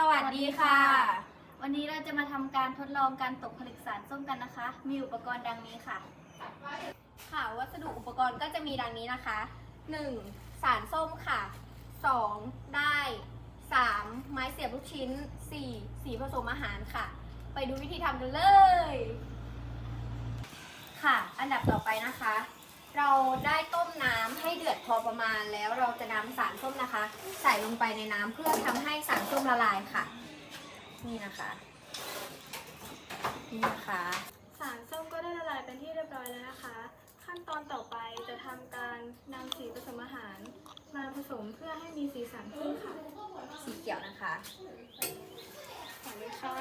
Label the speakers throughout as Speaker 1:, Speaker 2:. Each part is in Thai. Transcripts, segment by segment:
Speaker 1: สวัสดีค่ะ
Speaker 2: วันนี้เราจะมาทำการทดลองการตกผลึกสารส้มกันนะคะ มีอุปกรณ์ดังนี้ค่ะ
Speaker 1: ค่ะ วัสดุอุปกรณ์ก็จะมีดังนี้นะคะ 1. สารส้มค่ะ 2. ได้ 3. ไม้เสียบลูกชิ้น 4. สีผสมอาหารค่ะ ไปดูวิธีทำกันเลย ค่ะ อันดับต่อไปนะคะ เราได้ต้มน้ำให้เดือดพอประมาณแล้วเราจะนำสารส้มนะคะ ใส่ลงไปในน้ำเพื่อทำให้สารส้ม ละลายค่ะ นี่นะคะ นี่นะคะ
Speaker 3: สารส้มก็ได้ละลายเป็นที่เรียบร้อยแล้วนะคะ ขั้นตอนต่อไปจะทำการนำสีผสมอาหารมาผสมเพื่อให้มีสีสันขึ้นค่ะ
Speaker 1: สีเขียวนะคะ
Speaker 3: ขอเลยค่ะ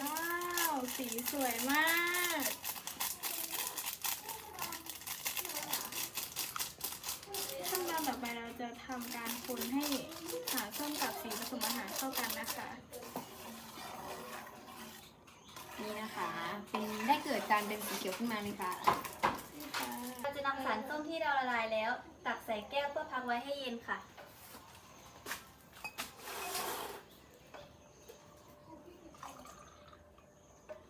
Speaker 3: ว้าว สีสวยมาก ขั้นตอนต่อไปเราจะ ทำการคนให้สารส้มกับสีผสมอาหารเข้ากันนะคะ
Speaker 1: นี่นะคะ เป็นได้เกิดการเป็นสีเขียวขึ้นมาเลยค่ะ
Speaker 2: เราจะนำสารส้มที่เราละลายแล้ว ตักใส่แก้วเพื่อพักไว้ให้เย็นค่ะ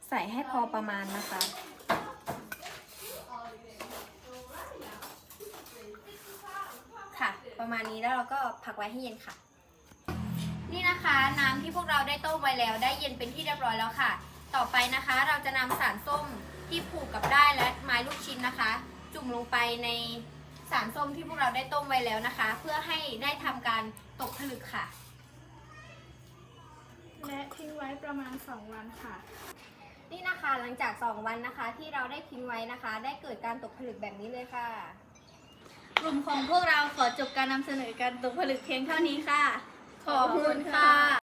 Speaker 1: ใส่ให้พอประมาณนะคะ ค่ะ ประมาณนี้แล้วเราก็พักไว้ให้เย็นค่ะ นี่นะคะน้ำที่พวกเราได้ต้มไว้แล้ว ได้เย็นเป็นที่เรียบร้อยแล้วค่ะ ต่อไปนะคะ เราจะนำสารส้มที่ผูกกับได้ายและไม้ลูกชิ้นนะคะ จุ่มลงไปในสารส้มที่พวกเราได้ต้มไว้แล้วนะคะ เพื่อให้ได้ทำการตกผลึกค่ะ
Speaker 3: และทิ้งไว้ประมาณ 2 วันค่ะ
Speaker 1: นี่นะคะหลังจาก 2 วันนะคะ ที่เราได้ทิ้งไว้นะคะ ได้เกิดการตกผลึกแบบนี้เลยค่ะ
Speaker 2: กลุ่มของพวกเราขอจบการนำเสนอการตกผลึกเพียงเท่านี้ค่ะ
Speaker 1: ขอบคุณค่ะ